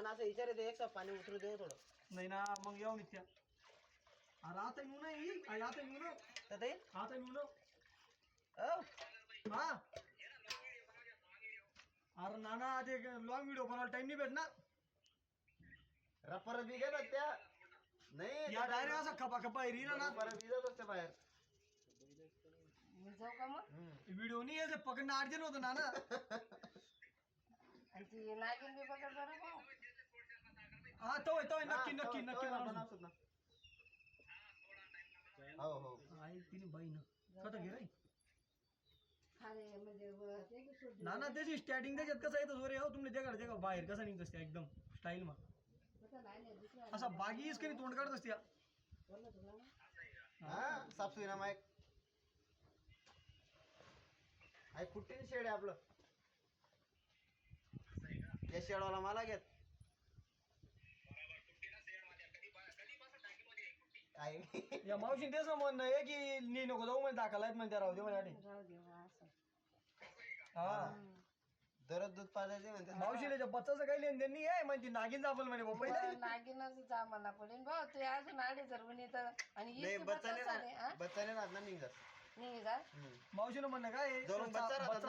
पण असं विचारायचं एक साप पाणी उतरू देऊ थोडं. नाही ना मग येऊ नित्या. अरे आता येऊ नाही. अरे आता येऊ ना तर ते आता येऊ ना हो? हा? अरे नाना ते लॉंग व्हिडिओ बनवायला टाइम नाही भेटणार. रपर बिघे ना त्या. नाही या डायरेक्ट असा खपा खपा रीना ना परत बिजत असते बाहेर. मी जाऊ का मग? हम्म. व्हिडिओ नाही यायचं पकडणं अर्जंट होतं नाना. आणि ती नागिन बी बघत बरं का? हा तो तो नक्की नक्की नक्की ना, ना. हो हो. आहे तिने बाई ना घे रे म्हणजे व- ते की सोडली. नाना त्याची स्टार्टिंग त्याच्यात कसं येतं जोरे हो तुम्ही ते काढते का बाहेर कसं निघत असते एकदम स्टाईल मा. बघा, नाही, नाही, दुसरं आहे. असा बागीच काही तोंड काढत असते तुला ना? हा सापसुई ना माईक आहे कुठे शेड आहे आपलं? या शेडवाला मला घेत. काय? या मावशीने तेच म्हणणं आहे की नी नको जाऊ म्हणजे दाखल म्हणजे राहू दे म्हणजे राहू दे बा, असं. हा. दररोज दूध पाजायचे म्हणते मावशीने त्या बच्चाचं काही लेन देण नाही आहे म्हणजे नागिन जापल म्हणे बाबा पहिले. नागिनच जा मला पडेल भाऊ ते अजून आले जर म्हणे तर आणि नाही इतकी बच्चाने बच्चा सारे, हा? बच्चाने राहत ना निघत नाही. मावशीनं म्हणणं काय जोरून बच्चा राहतात ना.